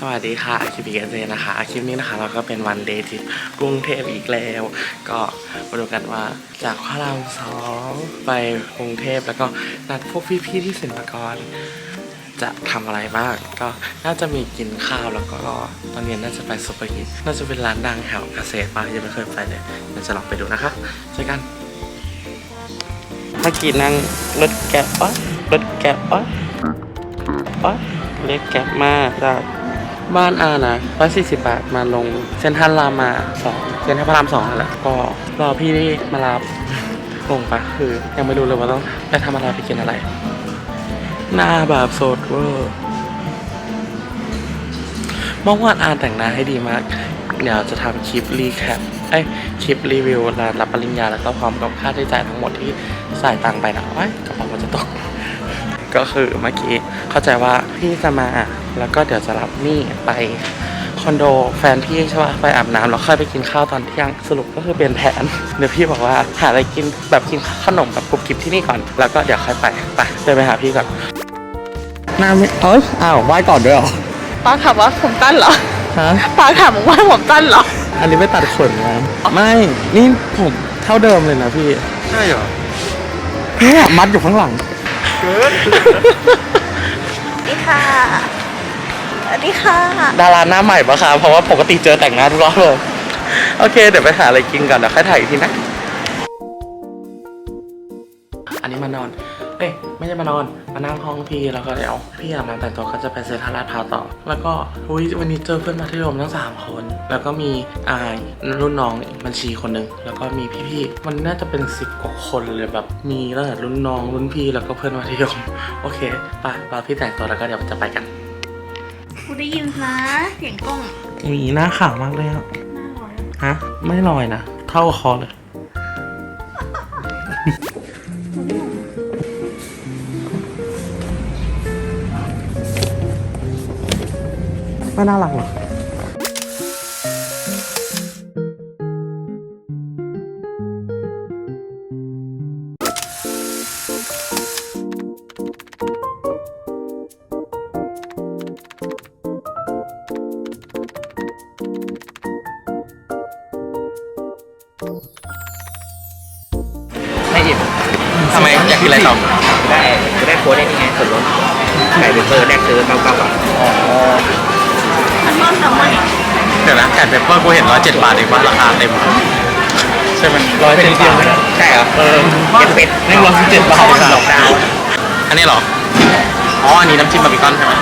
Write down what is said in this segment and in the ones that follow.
สวัสดีค่ะคิปอีกเจนะคะคลิปนี้นะคะเราก็เป็นวันเดย์ทริปกรุงเทพอีกแล้ว ก็มาดูกันว่าจากพระรามสองไปกรุงเทพแล้วก็นัดพวกพี่ๆที่สินปากรจะทำอะไรบ้างก็น่าจะมีกินข้าวแล้วก็ตอนเย็นน่าจะไปซุปเปอร์ฮิตน่าจะเป็นร้านดังแถวเกษตรป่ะยังไม่เคยไปเลยเดี๋ยวจะลองไปดูนะคะเจอกันเมื่อกี้นั่งรถแก๊ปอ๊ะรถแก๊ปอ๊ะอ๊ะเรียกแก๊ปมาจาก บ้านอานะร้อยสี่สิบบาทมาลงเซ็นทรัลรามาสองเซ็นทรัลพระรามสองนั่นแหละก็รอพี่นี่มารับงงปะคือ ยังไม่รู้เลยว่าต้องไปทำอะไรไปกินอะไร หน้าแบบสดเวอร์เมื่อวานอาแต่งหน้าให้ดีมาก เดี๋ยวจะทำคลิปรีแคปไอยคลิปรีวิวร้านรับปริญญาแล้วก็พร้อมกับค่าใช้จ่ายทั้งหมดที่ใส่ตังไปนะไอ้ยกระเป๋ามันจะตก ก็คือเมื่อกี้เข้าใจว่าพี่จะมาแล้วก็เดี๋ยวจะรับนี่ไปคอนโดแฟนพี่ใช่ป่ะไปอาบน้ำแล้วค่อยไปกินข้าวตอนเที่ยงสรุปก็คือเปลี่ยนแผนเดี๋ยวพี่บอกว่าหาอะไรกินแบบกินขนมแบบกรุบกริบที่นี่ก่อน แล้วก็เดี๋ยวค่อยไปไปเดินไปหาพี่ก่อนน้าไม่เอ้ยอ้าวไหว้ก่อนด้วยเหรอป้าถามว่าผมตั้นเหรอฮะป้าถามว่าผมตั้นเหรออันนี้ไม่ตัดขนนะไม่นี่ผมเท่าเดิมเลยนะพี่ใช่เหรอเนี่ยมัดอยู่ข้างหลัง เกินสวัสดีค่ะ สวัสดีค่ะ ดาราหน้าใหม่ปะคะเพราะว่าปกติเจอแต่งหน้าทุกรอบเลยโอเค เดี๋ยวไปหาอะไรกินก่อนเดี๋ยวค่อยถ่ายอีกทีนะ อันนี้มานอน เอ้ยไม่ใช่มานอน มานั่งห้องพี่แล้วก็เดี๋ยวพี่อาบน้ำแต่งตัวก็จะไปเซนทรัลลาดพร้าวต่อ แล้วก็อุ้ยวันนี้เจอเพื่อนมัธยมทั้งสามคน แล้วก็มีอายรุ่นน้องบัญชีคนหนึ่งแล้วก็มีพี่ๆมันน่าจะเป็นสิบกว่าคนเลยแบบมีตั้งแต่รุ่นน้องรุ่นพี่แล้วก็เพื่อนมัธยมโอเคไปรอพี่แต่งตัวแล้วก็เดี๋ยวจะไปกันกูได้ยินนะเสียงกล้องมีหน้าขาวมากเลยอะน่าร้อยฮะ ไม่ลอยนะ เท่าคอเลย ไม่น่ารักหรอไม่อิ่มทำไมอยากกินอะไรต่อได้จะได้โค้ดได้นี่ไงส่วนลดไก่เบเกอร์แรกซื้อเก้าเก้าบาท อันนอนทำไมเดี๋ยวนะไก่เปปเปอร์กูเห็นร้อยเจ็ดบาทเองว่าราคาเต็มใช่ไหมร้อยเจ็ดบาทใช่เหรอเออเก็บเป็ดนี่ร้อยสิบเจ็ดบาทหลอกดาวน์อันนี้เหรออ๋ออันนี้น้ำจิ้มบาร์บีคอนใช่ไหม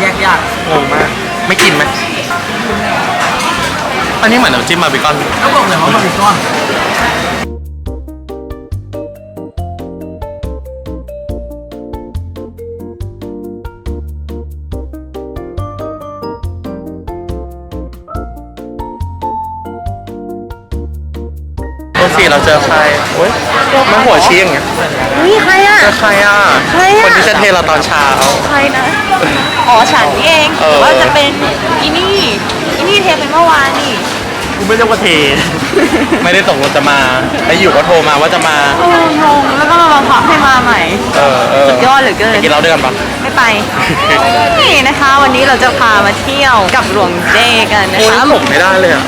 แยกยากงงมาก ไม่กินไหมอันนี้เหมือนน้ำจิ้มบาร์บีคอนก็บอกเลยว่ามันเป็นก้อน สี่เราเจอใครโอ๊ยมาหัวชี้อย่างเงี้ยนี่ใครอะ เจอใครอะ ใครอะ คนที่จะเทเราตอนเช้า ใครนะ อ๋อฉันนี่เองเออ หรือว่าจะเป็นอีนี่อีนี่เทปเป็นเมื่อวานนี่กูไม่เรียกว่าเท ไม่ได้ตกลงจะมาแล้วอยู่ก็โทรมาว่าจะมา เอองงแล้วก็มาบังคับให้มาใหม่ เออเออสุดยอดเหลือเกินไปกินเราด้วยกันปะไม่ไป นี่นะคะ วันนี้เราจะพามาเที่ยวกับหลวงเจกันนะโอ้ยคะหลบไม่ได้เลยอะ